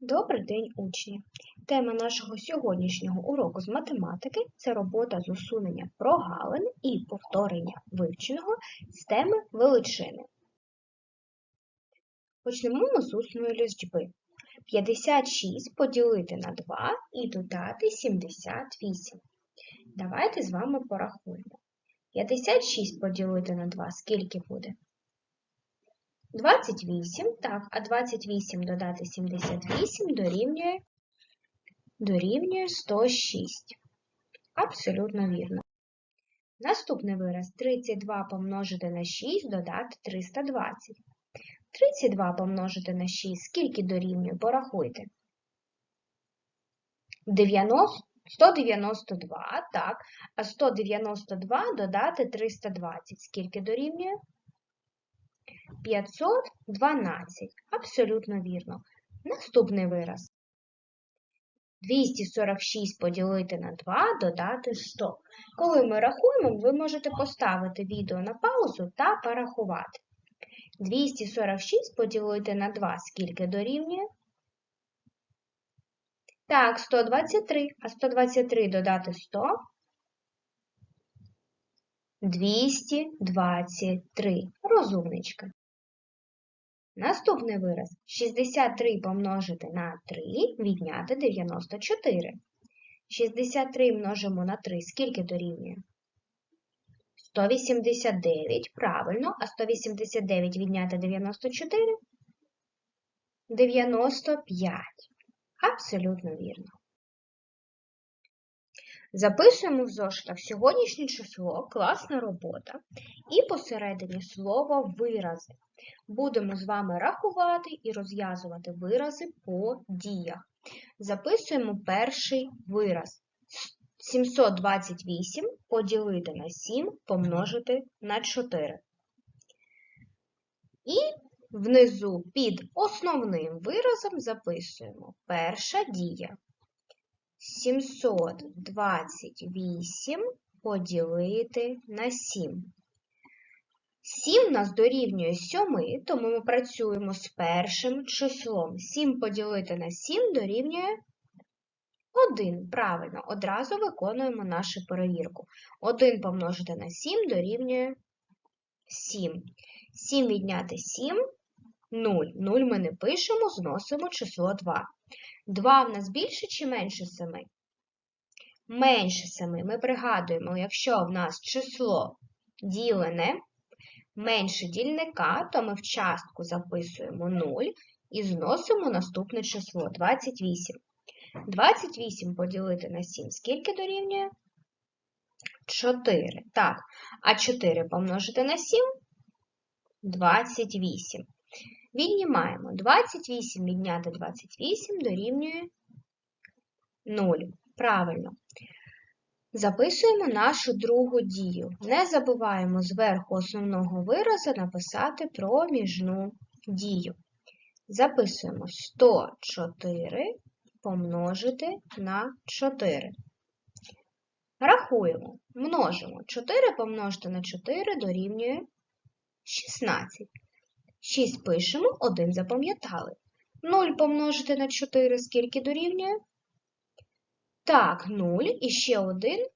Добрий день, учні! Тема нашого сьогоднішнього уроку з математики це робота з усунення прогалин і повторення вивченого з теми величини. Почнемо ми з усної лічби. 56 поділити на 2 і додати 78. Давайте з вами порахуємо. 56 поділити на 2 скільки буде? 28, так, а 28 додати 78 дорівнює, дорівнює 106. Абсолютно вірно. Наступний вираз 32 помножити на 6 додати 320. 32 помножити на 6 скільки дорівнює? Порахуйте. 90, 192, так, а 192 додати 320. Скільки дорівнює? 512. Абсолютно вірно. Наступний вираз. 246 поділити на 2, додати 100. Коли ми рахуємо, ви можете поставити відео на паузу та порахувати. 246 поділити на 2, скільки дорівнює? Так, 123. А 123 додати 100 223. Розумничка. Наступний вираз. 63 помножити на 3, відняти 94. 63 множимо на 3. Скільки дорівнює? 189. Правильно. А 189 відняти 94? 95. Абсолютно вірно. Записуємо в зошитах сьогоднішнє число, класна робота, і посередині слово вирази. Будемо з вами рахувати і розв'язувати вирази по діях. Записуємо перший вираз. 728 поділити на 7 помножити на 4. І внизу під основним виразом записуємо перша дія. 728 поділити на 7. 7 нас дорівнює 7, тому ми працюємо з першим числом. 7 поділити на 7 дорівнює 1. Правильно, одразу виконуємо нашу перевірку. 1 помножити на 7 дорівнює 7. 7 відняти 7 0. 0 ми не пишемо, зносимо число 2. 2 в нас більше чи менше 7? Менше 7. Ми пригадуємо, якщо в нас число ділене менше дільника, то ми в частку записуємо 0 і зносимо наступне число 28. 28 поділити на 7 скільки дорівнює? 4. Так, а 4 помножити на 7 28. Віднімаємо 28 відняти 28 дорівнює 0. Правильно. Записуємо нашу другу дію. Не забуваємо зверху основного виразу написати проміжну дію. Записуємо 104 помножити на 4. Рахуємо, множимо 4 помножити на 4 дорівнює 16. 6 пишемо, 1 запам'ятали. 0 помножити на 4 скільки дорівнює? Так, 0 і ще 1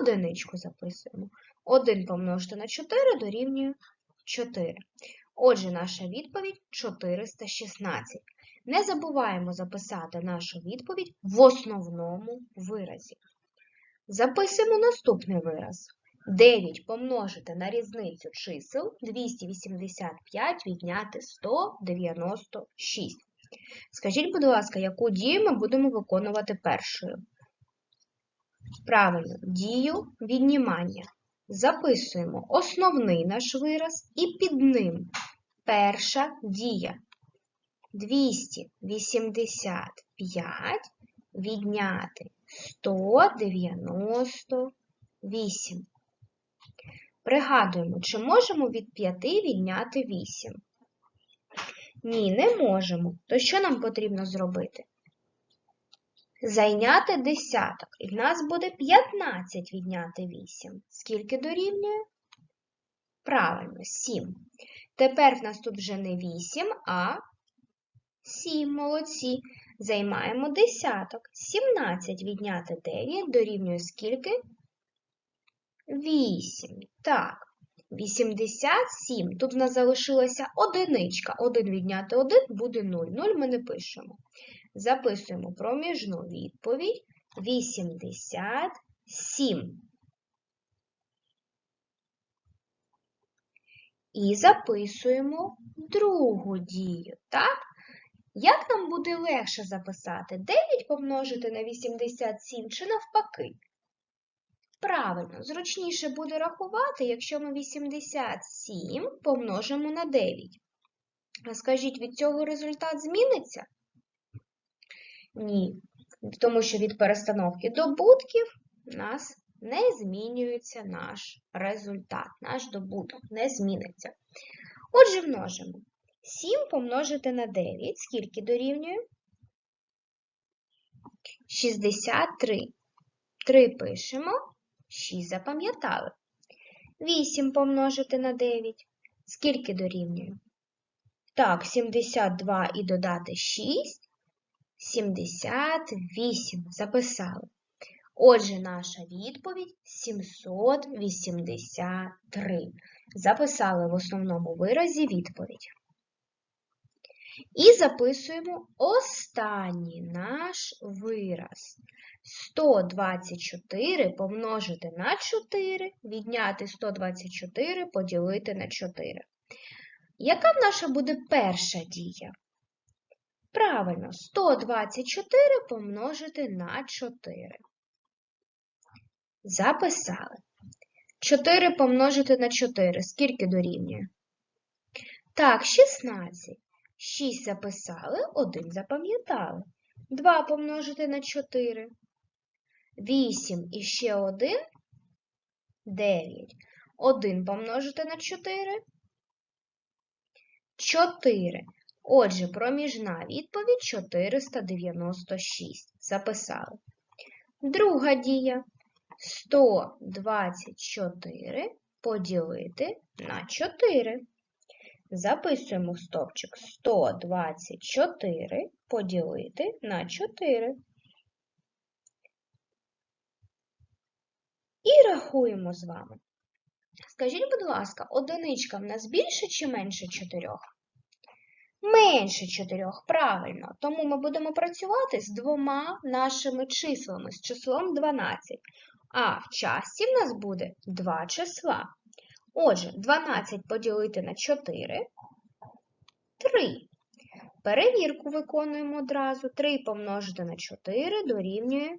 одиничку записуємо. 1 помножити на 4 дорівнює 4. Отже, наша відповідь 416. Не забуваємо записати нашу відповідь в основному виразі. Записуємо наступний вираз. 9 помножити на різницю чисел 285 відняти 196. Скажіть, будь ласка, яку дію ми будемо виконувати першою? Правильно, дію віднімання. Записуємо основний наш вираз і під ним перша дія. 285 відняти 198. Пригадуємо, чи можемо від 5 відняти 8? Ні, не можемо. То що нам потрібно зробити? Зайняти десяток. І в нас буде 15 відняти 8. Скільки дорівнює? Правильно, 7. Тепер в нас тут вже не 8, а 7. Молодці. Займаємо десяток. 17 відняти 9 дорівнює скільки? 8. Так. 87. Тут в нас залишилася одиничка. 1 відняти 1 буде 0. 0 ми не пишемо. Записуємо проміжну відповідь 87. І записуємо другу дію, так? Як нам буде легше записати? 9 помножити на 87 чи навпаки? Правильно, зручніше буде рахувати, якщо ми 87 помножимо на 9. А скажіть, від цього результат зміниться? Ні, тому що від перестановки добутків у нас не змінюється наш результат, наш добуток не зміниться. Отже, множимо. 7 помножити на 9, скільки дорівнює? 63. 3 пишемо, 6 запам'ятали. 8 помножити на 9, скільки дорівнює? Так, 72 і додати 6, 78. Записали. Отже, наша відповідь 783. Записали в основному виразі відповідь. І записуємо останній наш вираз. 124 помножити на 4, відняти 124 поділити на 4. Яка наша буде перша дія? Правильно, 124 помножити на 4. Записали. 4 помножити на 4. Скільки дорівнює? Так, 16. 6 записали, 1 запам'ятали. 2 помножити на 4. 8 і ще 1 – 9. 1 помножити на 4 – 4. Отже, проміжна відповідь 496. Записали. Друга дія. 124 поділити на 4. Записуємо в стовпчик 124 поділити на 4. І рахуємо з вами. Скажіть, будь ласка, одиничка в нас більше чи менше 4? Менше 4, правильно. Тому ми будемо працювати з двома нашими числами, з числом 12. А в часті в нас буде два числа. Отже, 12 поділити на 4 3. Перевірку виконуємо одразу. 3 помножити на 4 дорівнює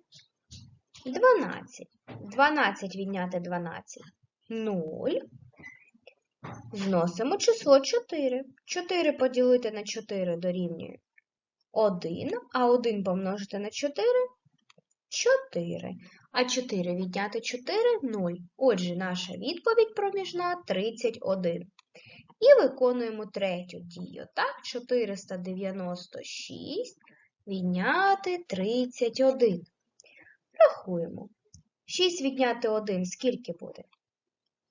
12. 12 відняти 12 0. Зносимо число 4. 4 поділити на 4 дорівнює 1, а 1 помножити на 4 4. А 4 відняти 4 0. Отже, наша відповідь проміжна 31. І виконуємо третю дію. Так, 496 відняти 31. Рахуємо. 6 відняти 1 скільки буде?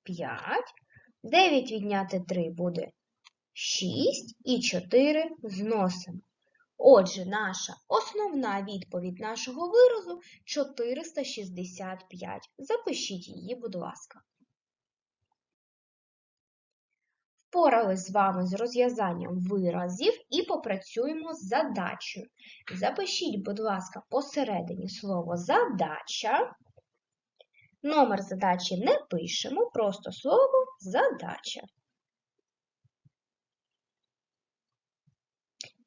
5. 9 відняти 3 буде 6 і 4 зносимо. Отже, наша основна відповідь нашого виразу 465. Запишіть її, будь ласка. Впорались з вами з розв'язанням виразів і попрацюємо з задачею. Запишіть, будь ласка, посередині слово задача. Номер задачі не пишемо, просто слово задача.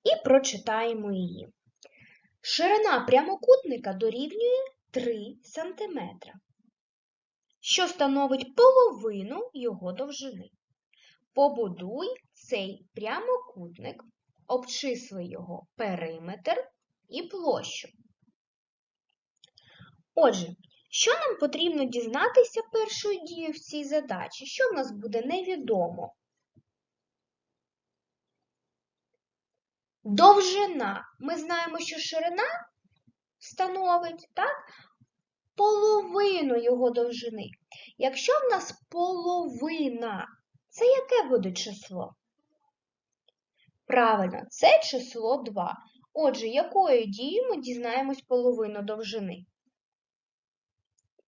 І прочитаємо її. Ширина прямокутника дорівнює 3 см, що становить половину його довжини. Побудуй цей прямокутник, обчисли його периметр і площу. Отже, що нам потрібно дізнатися першою дією в цій задачі? Що в нас буде невідомо? Довжина. Ми знаємо, що ширина становить так, половину його довжини. Якщо в нас половина, це яке буде число? Правильно, це число 2. Отже, якою дією ми дізнаємось половину довжини?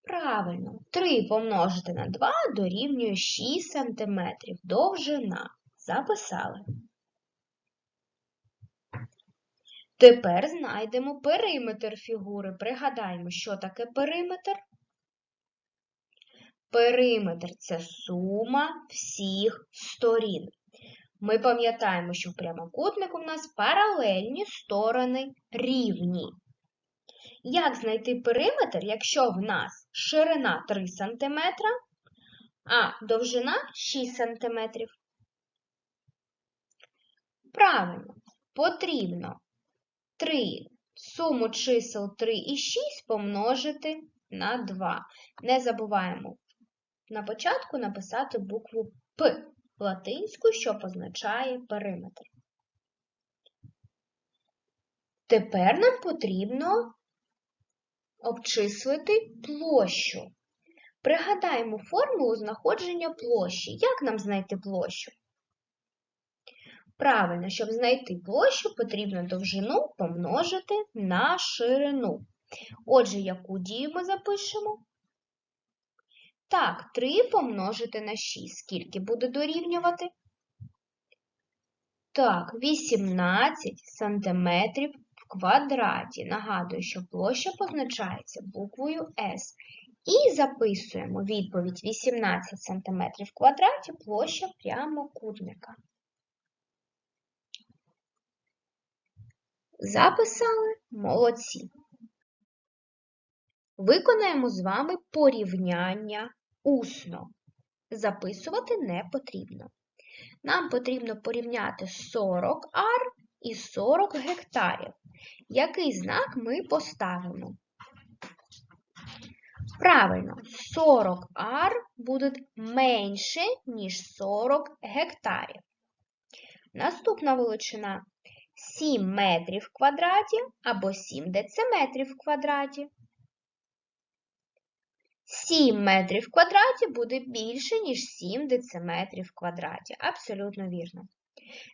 Правильно, 3 помножити на 2 дорівнює 6 см. Довжина. Записали. Тепер знайдемо периметр фігури. Пригадаємо, що таке периметр. Периметр це сума всіх сторін. Ми пам'ятаємо, що в прямокутнику в нас паралельні сторони рівні. Як знайти периметр, якщо в нас ширина 3 см, а довжина 6 см? Правильно, потрібно 3 суму чисел 3 і 6 помножити на 2. Не забуваємо на початку написати букву П латинську, що позначає периметр. Тепер нам потрібно обчислити площу. Пригадаємо формулу знаходження площі. Як нам знайти площу? Правильно, щоб знайти площу, потрібно довжину помножити на ширину. Отже, яку дію ми запишемо? Так, 3 помножити на 6. Скільки буде дорівнювати? Так, 18 сантиметрів в квадраті. Нагадую, що площа позначається буквою S. І записуємо відповідь 18 см в квадраті площа прямокутника. Записали молодці. Виконаємо з вами порівняння усно. Записувати не потрібно. Нам потрібно порівняти 40 ар і 40 гектарів. Який знак ми поставимо? Правильно, 40 ар будуть менше, ніж 40 гектарів. Наступна величина 7 метрів в квадраті або 7 дециметрів в квадраті. 7 метрів в квадраті буде більше, ніж 7 дециметрів в квадраті. Абсолютно вірно.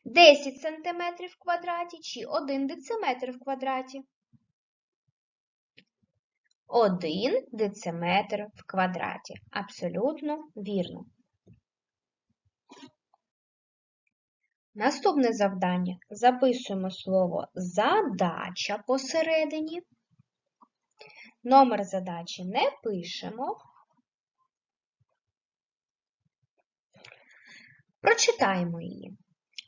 10 сантиметрів в квадраті чи 1 дециметр в квадраті? 1 дециметр в квадраті. Абсолютно вірно. Наступне завдання. Записуємо слово задача посередині. Номер задачі не пишемо. Прочитаємо її.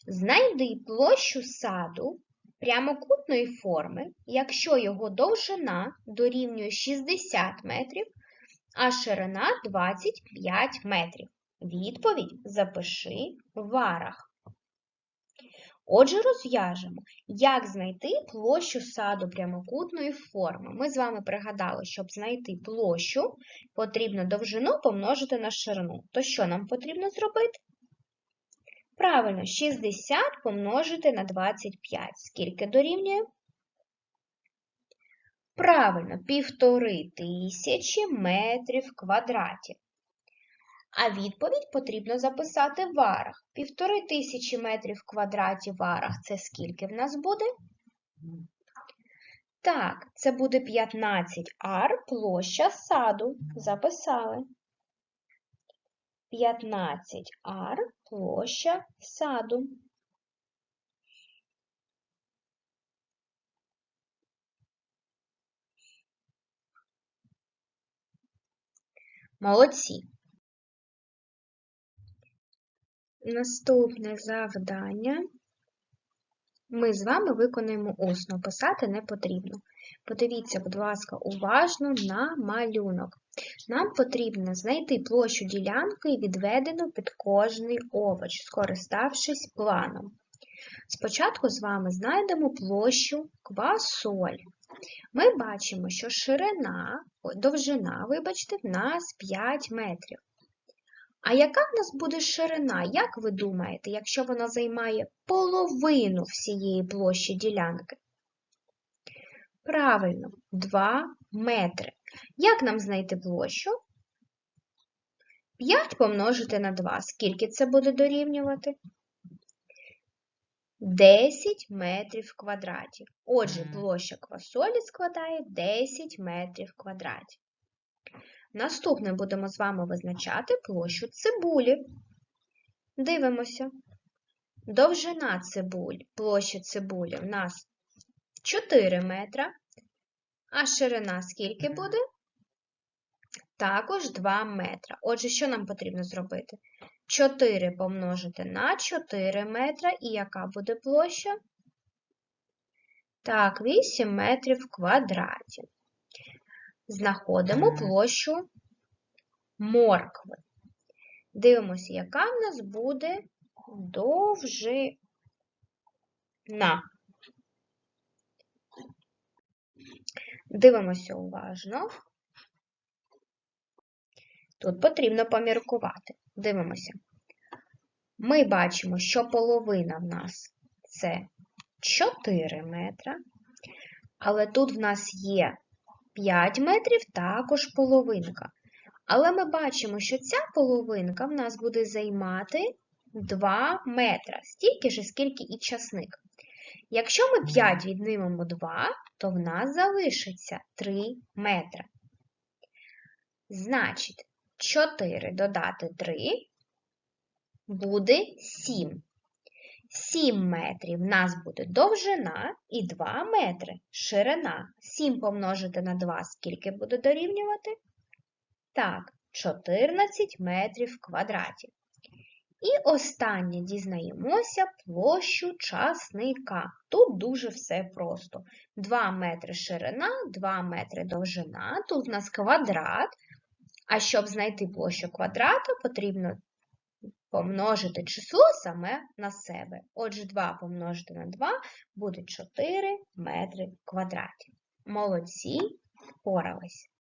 Знайди площу саду прямокутної форми, якщо його довжина дорівнює 60 метрів, а ширина 25 метрів. Відповідь запиши в варах. Отже, розв'яжемо, як знайти площу саду прямокутної форми. Ми з вами пригадали, щоб знайти площу, потрібно довжину помножити на ширину. То що нам потрібно зробити? Правильно, 60 помножити на 25. Скільки дорівнює? Правильно, півтори тисячі метрів в квадраті. А відповідь потрібно записати в варах. Півтори тисячі метрів в квадраті в варах це скільки в нас буде? Так, це буде 15 ар площа саду. Записали. 15 ар площа саду. Молодці. Наступне завдання ми з вами виконуємо усно, писати не потрібно. Подивіться, будь ласка, уважно на малюнок. Нам потрібно знайти площу ділянки, відведену під кожний овоч, скориставшись планом. Спочатку з вами знайдемо площу квасоль. Ми бачимо, що ширина, довжина, вибачте, в нас 5 метрів. А яка в нас буде ширина, як ви думаєте, якщо вона займає половину всієї площі ділянки? Правильно, 2 метри. Як нам знайти площу? 5 помножити на 2. Скільки це буде дорівнювати? 10 метрів в квадраті. Отже, площа квасолі складає 10 метрів в квадраті. Наступне будемо з вами визначати площу цибулі. Дивимося. Довжина цибуль, площа цибулі в нас 4 метра, а ширина скільки буде? Також 2 метра. Отже, що нам потрібно зробити? 4 помножити на 4 метра, і яка буде площа? Так, 8 метрів в квадраті. Знаходимо площу моркви. Дивимося, яка в нас буде довжина. Дивимося уважно. Тут потрібно поміркувати. Дивимося. Ми бачимо, що половина в нас це 4 метра, але тут в нас є 5 метрів, також половинка. Але ми бачимо, що ця половинка в нас буде займати 2 метра, стільки ж, скільки і часник. Якщо ми 5 віднимемо 2, то в нас залишиться 3 метра. Значить, 4 додати 3 буде 7. 7 метрів в нас буде довжина і 2 метри ширина. 7 помножити на 2 скільки буде дорівнювати? Так, 14 метрів в квадраті. І останнє дізнаємося площу часника. Тут дуже все просто. 2 метри ширина, 2 метри довжина. Тут у нас квадрат. А щоб знайти площу квадрата, потрібно помножити число саме на себе. Отже, 2 помножити на 2 буде 4 метри в квадраті. Молодці, впорались.